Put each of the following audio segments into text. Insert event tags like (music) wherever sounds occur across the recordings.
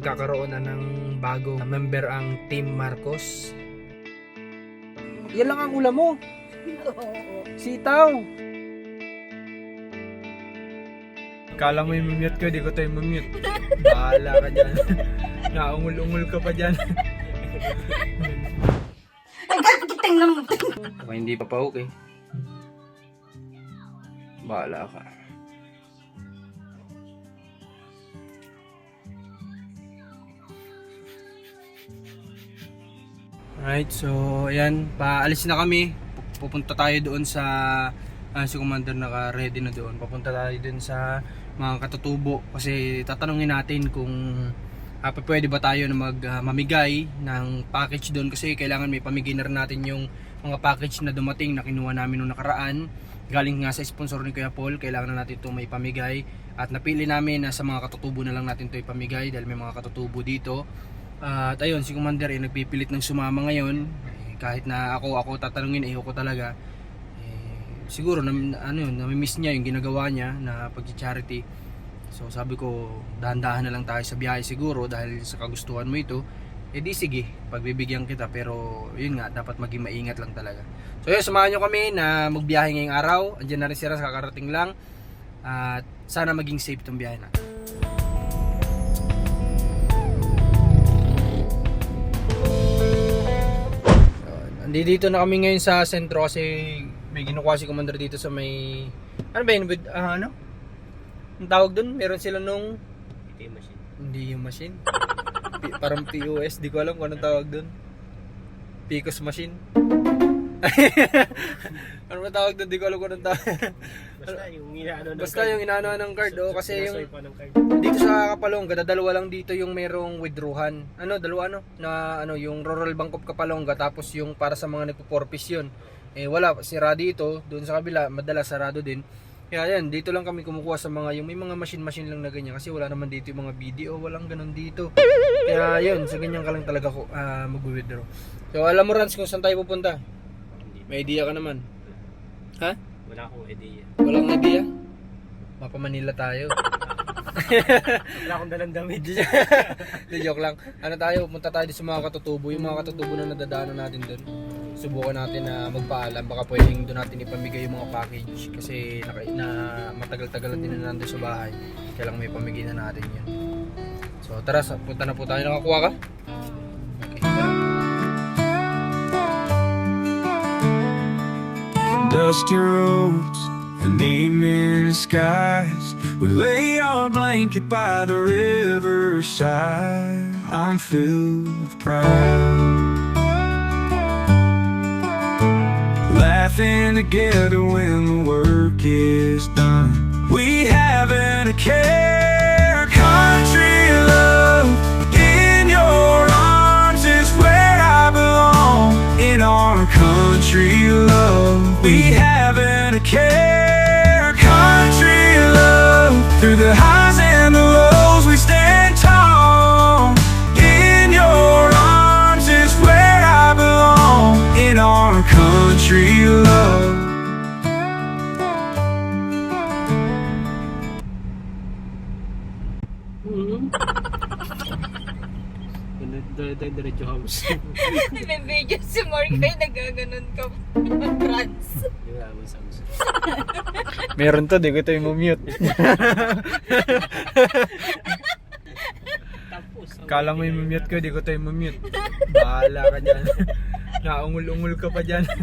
magkakaroon na ng bagong member ang Team Marcos. Yan lang ang ulam mo. Sitaw. Kala mo yung mute ko, di ko tayo mute. Bahala ka dyan. (laughs) Naungul-ungul ka pa dyan. Kitang naman. Baka hindi pa pa okay. Bahala ka. Alright, so ayan, paalis na kami. Pupunta tayo doon sa ah, si Commander naka-ready na doon. Papunta tayo doon sa mga katutubo kasi tatanungin natin kung pa- pwede ba tayo na mag ah, mamigay ng package doon kasi kailangan may pamigay natin yung mga package na dumating na kinuha namin nung nakaraan. Galing nga sa sponsor ni Kuya Paul, kailangan na natin ito may pamigay at napili namin na sa mga katutubo na lang natin ito ipamigay dahil may mga katutubo dito. Ah, at ayun, si Commander ay nagpipilit ng sumama ngayon. Eh, kahit na ako ako tatanungin eh ko talaga. Eh, siguro na, ano yun, nami-miss niya yung ginagawa niya na pag-charity. So sabi ko, dahan-dahan na lang tayo sa biyahe siguro dahil sa kagustuhan mo ito. Eh di sige, pagbibigyan kita pero yun nga, dapat maging maingat lang talaga. So yun, samahan nyo kami na magbiyahe ngayong araw. Andiyan na rin sila, kakarating lang. At sana maging safe itong biyahe natin. Nandito na kami ngayon sa sentro kasi may kinukuha si Commander dito sa may... Ano ba yun? With, ah, ano? Ang tawag dun? Meron sila nung... Hindi yung machine. P- parang POS. Di ko alam kung anong tawag dun. Picos machine. (laughs) ano ba tawag dun? Di ko alam kung anong tawag. Basta yung inaano ng Basta yung inaano ng card. Oh, kasi yung... Sinasoy pa ng card. Dito sa Kapalongga, dalawa lang dito yung merong withdrawhan. Ano, dalawa ano? Na ano, yung Rural Bank of Kapalongga tapos yung para sa mga nagpo-porpis yun. Eh wala, sira dito, doon sa kabila, madalas sarado din. Kaya yan, dito lang kami kumukuha sa mga, yung may mga machine-machine lang na ganyan. Kasi wala naman dito yung mga video, walang ganun dito. Kaya yun, sa ganyan ka lang talaga ko ah, mag-withdraw. So alam mo Rans kung saan tayo pupunta? May idea ka naman. Ha? Wala akong idea. Walang idea? Mapa Manila tayo. (laughs) Wala akong dalang damit. (laughs) Hindi, joke lang. Ano tayo, punta tayo sa mga katutubo. Yung mga katutubo na nadadaanan natin doon. Subukan natin na magpaalam. Baka pwedeng doon natin ipamigay yung mga package. Kasi naka, na matagal-tagal din na nandun sa bahay. Kaya lang may pamigay na natin yun. So tara, punta na po tayo. Nakakuha ka? Okay, tara. Dusty roads and evening skies. We lay our blanket by the riverside. I'm filled with pride. Laughing together when the work is done. We haven't a care. Our country love, we haven't a care. Country love through the highs and the lows, we stand tall. In your arms is where I belong. In our country love. Tayo diretso house. (laughs) May video si Mark ay nagaganon ka. Trans. Naman sa house. Meron to, di ko ito yung mute. Tapos. Kala mo yung mute ko, di ko ito yung mute. Bahala ka dyan. (laughs) Naungul-ungul ka pa dyan. (laughs)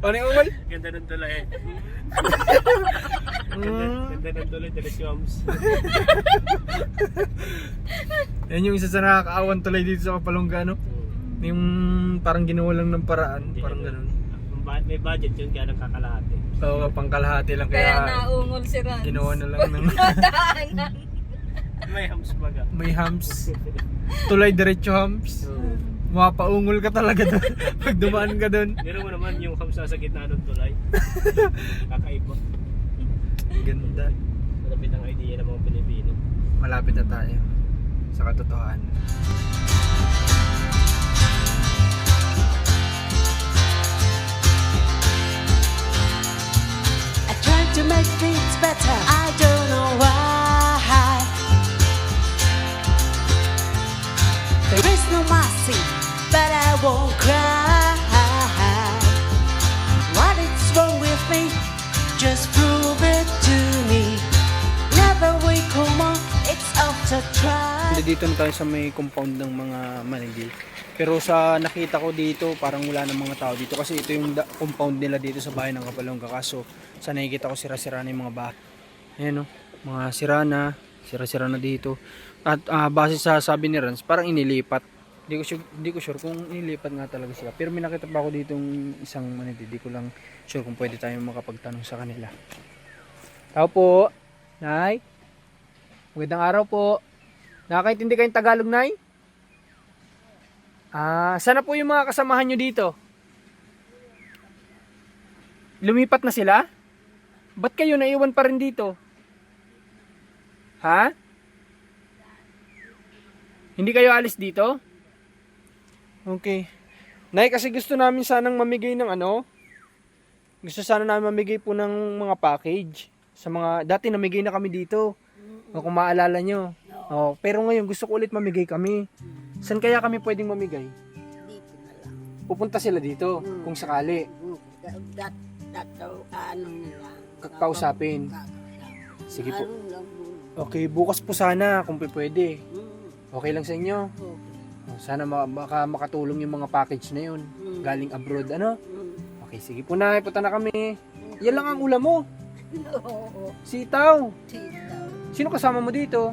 Paano yung ungul? Ganda ng tulay eh. Mm. Ganda ng tulay diretso house. Yan yung isa sa nakakaawan tulay dito sa Kapalongga, no? Yung parang ginawa lang ng paraan, parang ganun. Kung ba- may budget yun kaya nagkakalahati. Oo, pangkalahati lang Kaya kaya naungol si Rans. ginawa na lang ng. May house baga. may hams. Tulay diretso hams. Mapaungol ka talaga doon. (laughs) Pag dumaan ka doon. Pero mo naman yung house nasa gitna ng tulay. (laughs) Kakaiba. Ganda. Malapit ang idea ng mga Pilipino. Malapit na tayo sa katotohanan. I tried to make things better. I don't know why. There is no mercy, but I won't cry. Dito na tayo sa may compound ng mga manigil. Pero sa nakita ko dito, parang wala ng mga tao dito kasi ito yung compound nila dito sa bahay ng Kapalongga. Kaso sa nakikita ko sira-sira na yung mga bahay. Ayan o, mga sira na, sira-sira na dito. At ah, base sa sabi ni Rans, parang inilipat. Hindi ko, sure, hindi ko sure kung inilipat nga talaga sila. Pero may nakita pa ako dito yung isang manigil. Hindi ko lang sure kung pwede tayo makapagtanong sa kanila. Tao po, Nay. Magandang araw po. Nakakaintindi kayong Tagalog, Nay? Ah, sana po yung mga kasamahan nyo dito? Lumipat na sila? Ba't kayo naiwan pa rin dito? Ha? Hindi kayo alis dito? Okay. Nay, kasi gusto namin sanang mamigay ng ano? Gusto sana namin mamigay po ng mga package. Sa mga, dati namigay na kami dito. Kung maalala nyo. Oh, pero ngayon gusto ko ulit mamigay kami. San kaya kami pwedeng mamigay? Dito na lang. Pupunta sila dito kung sakali. Dat, dat, ano nila. Kakausapin. Kakausapin. Sige po. Ano lang. Okay, bukas po sana kung pwede. Mm, Okay lang sa inyo. okay. Oh, Sana ma- baka makatulong yung mga package na yun. Mm, Galing abroad, ano? mm. Okay, sige po na, punta na kami. Yan lang ang ulam mo. (laughs) Oo, Sitaw. sitaw. Sino kasama mo dito?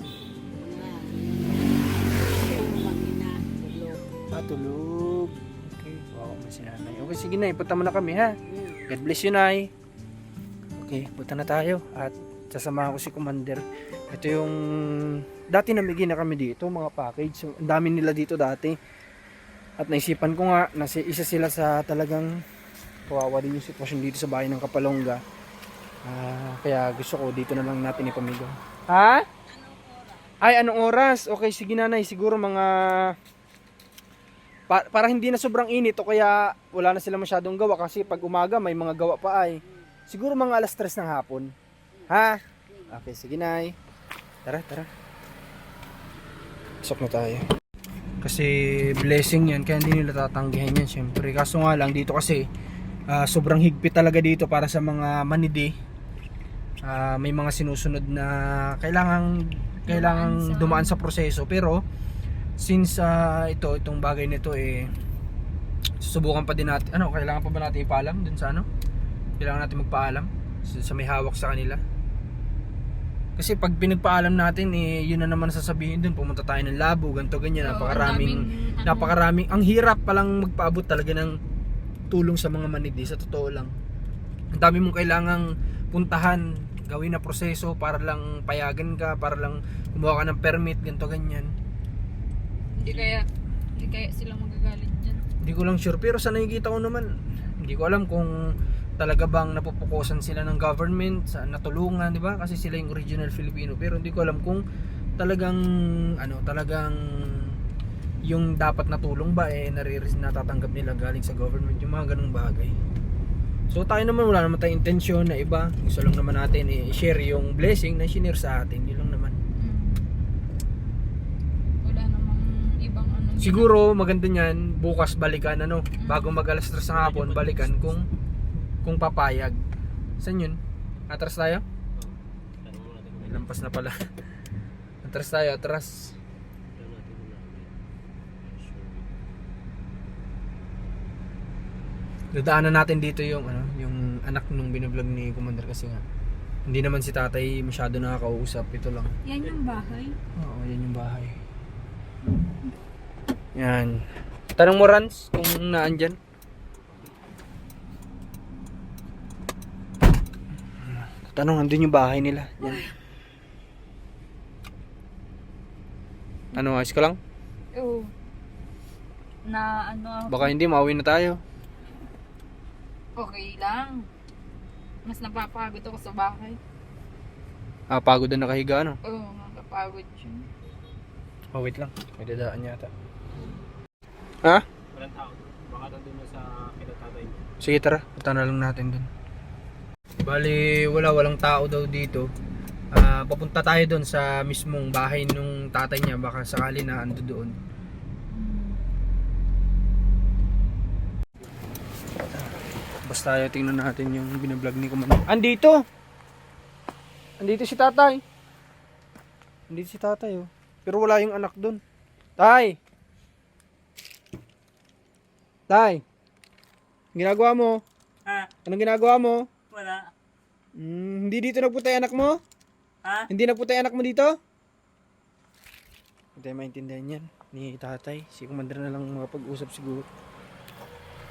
Tulog. Okay, wow, may sinanay. Okay, sige na, punta mo na kami ha. God bless you, Nay. Okay, punta na tayo. At sasamahan ko si Commander. Ito yung... Dati namigay na kami dito, mga package. Ang dami nila dito dati. At naisipan ko nga, na isa sila sa talagang kawawa din yung sitwasyon dito sa bahay ng Kapalongga. Ah, kaya gusto ko dito na lang natin ipamigay. Ha? Ay, anong oras? Okay, sige nanay. Siguro mga... Pa- para hindi na sobrang init o kaya wala na sila masyadong gawa kasi pag umaga may mga gawa pa ay. Siguro mga alas 3 ng hapon. Ha? Okay, sige nay. Tara, tara. Pasok na tayo. Kasi blessing yan, kaya hindi nila tatanggihan yan syempre. Kaso nga lang dito kasi ah, sobrang higpit talaga dito para sa mga manidi. Ah, may mga sinusunod na kailangan kailangan dumaan sa proseso pero since ah, ito itong bagay nito eh susubukan pa din natin ano kailangan pa ba natin ipaalam dun sa ano? Kailangan natin magpaalam sa, sa may hawak sa kanila? Kasi pag pinagpaalam natin eh yun na naman sasabihin dun pumunta tayo ng labo ganto ganyan napakaraming ano, napakaraming ang hirap palang magpaabot talaga ng tulong sa mga manidi sa totoo lang. Ang dami mong kailangang puntahan gawin na proseso para lang payagan ka para lang kumuha ka ng permit ganto ganyan Hindi kaya, hindi kaya sila magagalit dyan. hindi ko lang sure pero sa nakikita ko naman hindi ko alam kung talaga bang napupukusan sila ng government sa natulungan di ba? Kasi sila yung original Filipino. Pero hindi ko alam kung talagang ano talagang yung dapat na tulong ba eh nariris natatanggap nila galing sa government yung mga ganung bagay. So tayo naman wala naman tayong intensyon na iba. Gusto lang naman natin eh, i-share yung blessing na shinare sa atin. Yun lang naman Mm. Wala namang ibang ano. Siguro maganda niyan bukas balikan ano bago mag alas 3 ng hapon balikan kung kung papayag. Saan yun? Atras tayo? Lampas na pala. (laughs) atras tayo, atras. Dadaanan natin dito yung ano, yung anak nung binablog ni Commander kasi nga hindi naman si tatay masyado nakakausap. Ito lang. Yan yung bahay. Oo, yan yung bahay. Yan. Tanong mo Rans kung naan dyan. Tanong, andun yung bahay nila. Yan. Ano, ayos ka lang? Oo. Na ano, Baka hindi, mauwi na tayo. okay lang. Mas napapagod ako sa bahay. Ah, pagod na nakahiga, ano? Oo, nakapagod yun. Oh, wait lang. May dadaan yata. Ha? Walang tao. Baka nandun na sa kinatatay mo. Sige, tara. Punta na lang natin dun. Bali, wala, walang tao daw dito. Ah, papunta tayo doon sa mismong bahay nung tatay niya. Baka sakali na ando doon. Basta tayo tingnan natin yung binablog ni Commander. Andito! Andito si tatay. Andito si tatay oh. Pero wala yung anak doon. Tay! Tay! Ginagawa mo? Ha? Anong ginagawa mo? Wala. Hmm, hindi dito nagpunta yung anak mo? Ha? Hindi nagpunta yung anak mo dito? Hindi maintindihan yan ni tatay. Si Commander na lang makapag-usap siguro.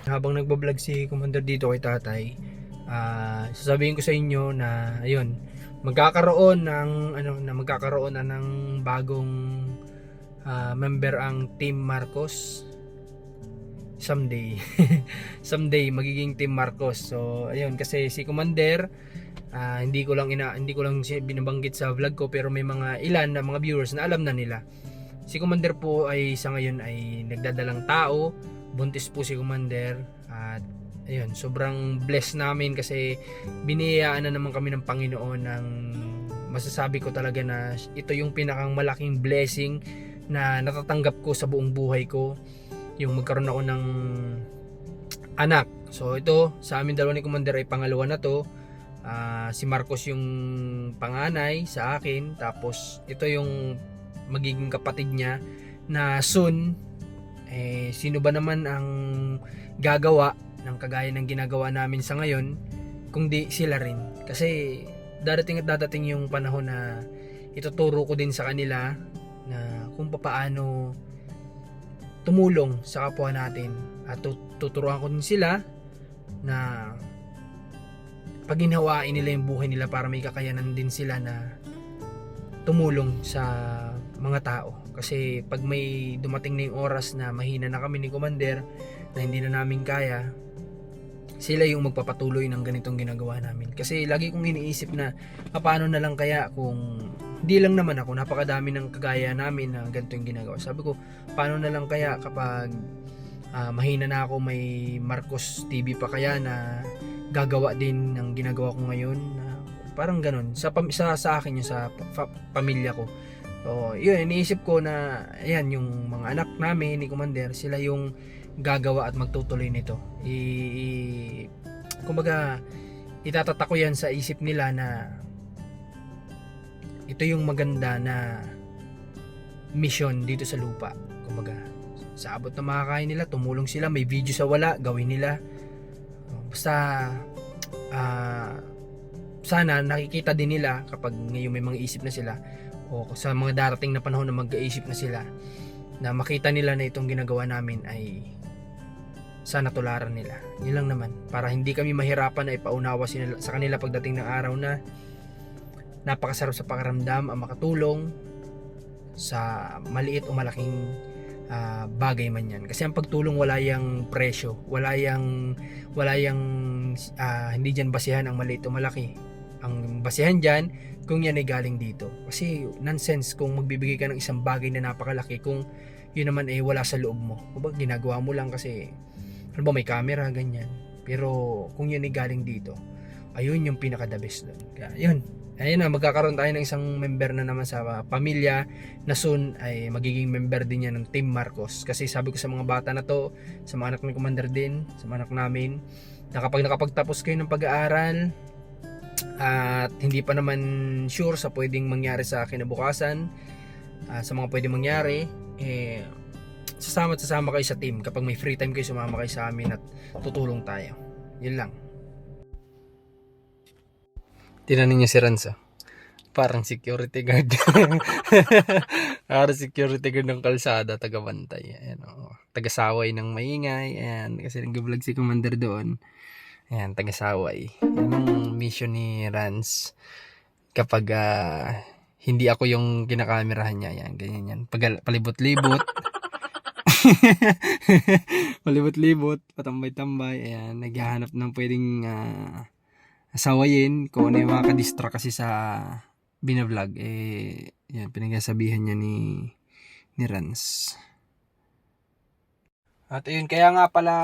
Habang nagbablog si Commander dito kay tatay, ah sasabihin ko sa inyo na ayun, magkakaroon ng ano na magkakaroon na ng bagong ah, member ang Team Marcos someday. (laughs) Someday magiging Team Marcos. So ayun kasi si Commander ah, hindi ko lang ina hindi ko lang binabanggit sa vlog ko pero may mga ilan na mga viewers na alam na nila. Si Commander po ay sa ngayon ay nagdadalang tao. Buntis po si Commander. At ayun sobrang blessed namin kasi biniyayaan na naman kami ng Panginoon ng masasabi ko talaga na ito yung pinakang malaking blessing na natatanggap ko sa buong buhay ko yung magkaroon ako ng anak. So ito sa amin dalawa ni Commander ay pangalawa na to. Ah, si Marcos yung panganay sa akin. Tapos ito yung magiging kapatid niya na soon eh sino ba naman ang gagawa ng kagaya ng ginagawa namin sa ngayon kung di sila rin? Kasi dadating at dadating yung panahon na ituturo ko din sa kanila na kung paano tumulong sa kapwa natin at tut- tuturuan ko din sila na pag ginawain nila yung buhay nila para may kakayanan din sila na tumulong sa mga tao. Kasi pag may dumating na yung oras na mahina na kami ni Commander na hindi na namin kaya, sila yung magpapatuloy ng ganitong ginagawa namin. Kasi lagi kong iniisip na "Ah, paano na lang kaya kung hindi lang naman ako, napakadami ng kagaya namin na ganito yung ginagawa. Sabi ko, paano na lang kaya kapag ah, mahina na ako, may Marcos TV pa kaya na gagawa din ng ginagawa ko ngayon? Na parang ganun. Sa, sa sa akin yung sa fa- pamilya ko. So yun iniisip ko na ayan yung mga anak namin ni Commander sila yung gagawa at magtutuloy nito. I, i- kumbaga itatata ko yan sa isip nila na ito yung maganda na mission dito sa lupa kumbaga sa abot na makakain nila tumulong sila may video sa wala gawin nila basta ah, sana nakikita din nila kapag ngayon may mga isip na sila o sa mga darating na panahon na mag-iisip na sila na makita nila na itong ginagawa namin ay sana tularan nila. Yun lang naman. Para hindi kami mahirapan na ipaunawa sa kanila pagdating ng araw na napakasarap sa pakiramdam ang makatulong sa maliit o malaking ah, bagay man yan. Kasi ang pagtulong wala yang presyo, wala yang wala yang ah, hindi diyan basihan ang maliit o malaki. Ang basihan diyan kung yan ay galing dito. Kasi nonsense kung magbibigay ka ng isang bagay na napakalaki kung yun naman ay wala sa loob mo. Kumbaga ginagawa mo lang kasi ano ba may camera ganyan. Pero kung yun ay galing dito, ayun yung pinaka the best doon. Kaya yun, ayun na magkakaroon tayo ng isang member na naman sa pamilya na soon ay magiging member din yan ng Team Marcos. Kasi sabi ko sa mga bata na to sa mga anak ni Commander din sa mga anak namin na kapag nakapagtapos kayo ng pag-aaral at hindi pa naman sure sa pwedeng mangyari sa kinabukasan ah, sa mga pwedeng mangyari eh sasama at sasama kayo sa team kapag may free time kayo sumama kayo sa amin at tutulong tayo. Yun lang Tinanin niya si Ranza. Parang security guard. (laughs) Parang security guard ng kalsada, taga-bantay. Ayan, oh. Taga-saway ng maingay. Ayan, kasi nag-vlog si Commander doon. Ayan, taga-saway. Yan ang mission ni Rans. Kapag ah, hindi ako yung kinakamerahan niya. Ayan, ganyan yan. Pag, palibot-libot. (laughs) palibot-libot. Patambay-tambay. Ayan, naghahanap ng pwedeng... ah, asawayin kung ano yung mga kadistra kasi sa binablog eh yan pinagsasabihan niya ni ni Rans. At ayun kaya nga pala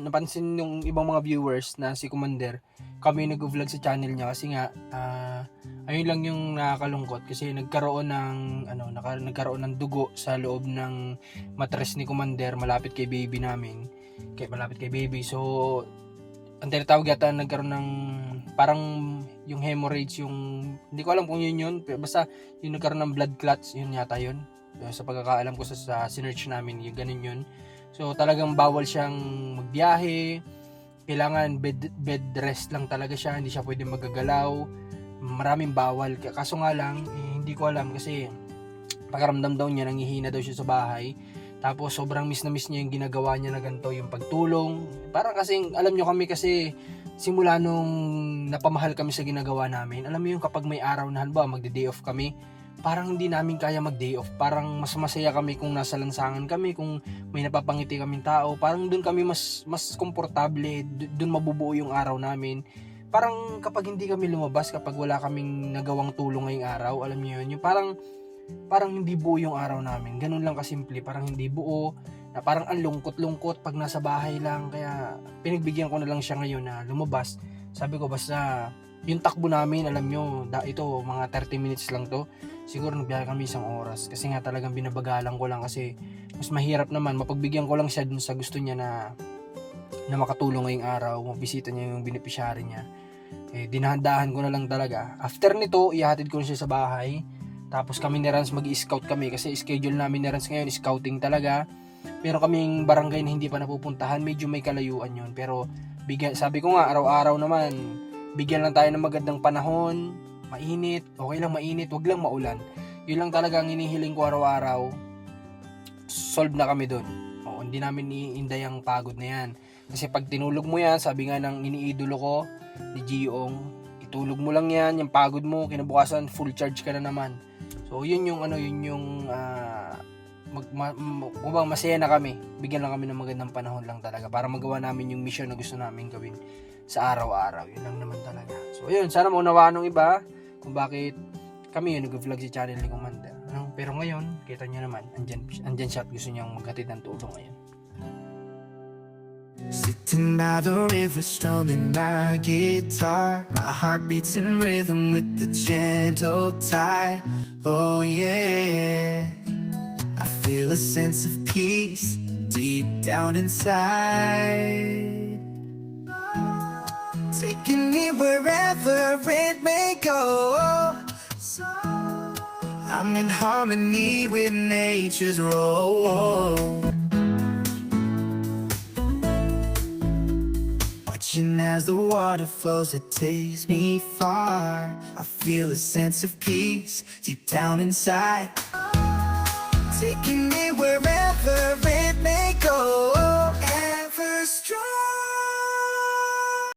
napansin yung ibang mga viewers na si Commander kami nag-vlog sa channel niya kasi nga ah, ayun lang yung nakakalungkot kasi nagkaroon ng ano naka, nagkaroon ng dugo sa loob ng matres ni Commander malapit kay baby namin kay malapit kay baby. So ang tinatawag yata nagkaroon ng parang yung hemorrhage yung hindi ko alam kung yun yun pero basta yung nagkaroon ng blood clots yun yata yun Sa pagkakaalam ko sa, sa sinearch namin, yung ganun yun. So talagang bawal siyang magbiyahe, kailangan bed, bed rest lang talaga siya, hindi siya pwede magagalaw, maraming bawal. Kaso nga lang, eh, hindi ko alam kasi pakaramdam daw niya, nangihina daw siya sa bahay. Tapos sobrang miss na miss niya yung ginagawa niya na ganito, yung pagtulong. Parang kasing, alam nyo kami kasi simula nung napamahal kami sa ginagawa namin, alam mo yung kapag may araw na halimbawa magde-day off kami, parang hindi namin kaya mag-day off. Parang mas masaya kami kung nasa lansangan kami, kung may napapangiti kaming tao. Parang doon kami mas mas komportable, doon mabubuo yung araw namin. Parang kapag hindi kami lumabas, kapag wala kaming nagawang tulong ngayong araw, alam niyo yun, yung parang parang hindi buo yung araw namin. Ganun lang kasimple, parang hindi buo, na parang ang lungkot-lungkot pag nasa bahay lang. Kaya pinagbigyan ko na lang siya ngayon na lumabas. Sabi ko basta yung takbo namin, alam nyo, da, ito mga 30 minutes lang to. Siguro nagbiyahe kami isang oras. Kasi nga talagang binabagalan ko lang kasi mas mahirap naman. Mapagbigyan ko lang siya dun sa gusto niya na na makatulong ngayong araw, mabisita niya yung beneficiary niya. Eh, dinahandahan ko na lang talaga. After nito, ihatid ko na siya sa bahay. Tapos kami ni Rans mag-scout kami kasi schedule namin ni Rans ngayon, scouting talaga. Pero kaming barangay na hindi pa napupuntahan, medyo may kalayuan yun. Pero bigyan, sabi ko nga, araw-araw naman, bigyan lang tayo ng magandang panahon, mainit, okay lang mainit, wag lang maulan. Yun lang talaga ang hinihiling ko araw-araw. Solve na kami doon. Oo, hindi namin iinday ang pagod na yan. Kasi pag tinulog mo yan, sabi nga ng iniidolo ko, ni Giong, itulog mo lang yan, yung pagod mo, kinabukasan full charge ka na naman. So yun yung ano, yun yung ah, mag, ma, ma- masaya na kami. Bigyan lang kami ng magandang panahon lang talaga para magawa namin yung mission na gusto namin gawin sa araw-araw. Yun lang naman talaga. So ayun, sana maunawaan ng iba kung bakit kami yun nag-vlog sa channel ni Commander. Ano? Pero ngayon, kita niyo naman, andyan, andyan siya at gusto niyang maghatid ng tulong ngayon. Sitting by the river, strumming my guitar. My heart beats in rhythm with the gentle tide. Oh, yeah. I feel a sense of peace deep down inside. Taking me wherever it may go. I'm in harmony with nature's role. Watching as the water flows, it takes me far. I feel a sense of peace deep down inside, taking me wherever it may go.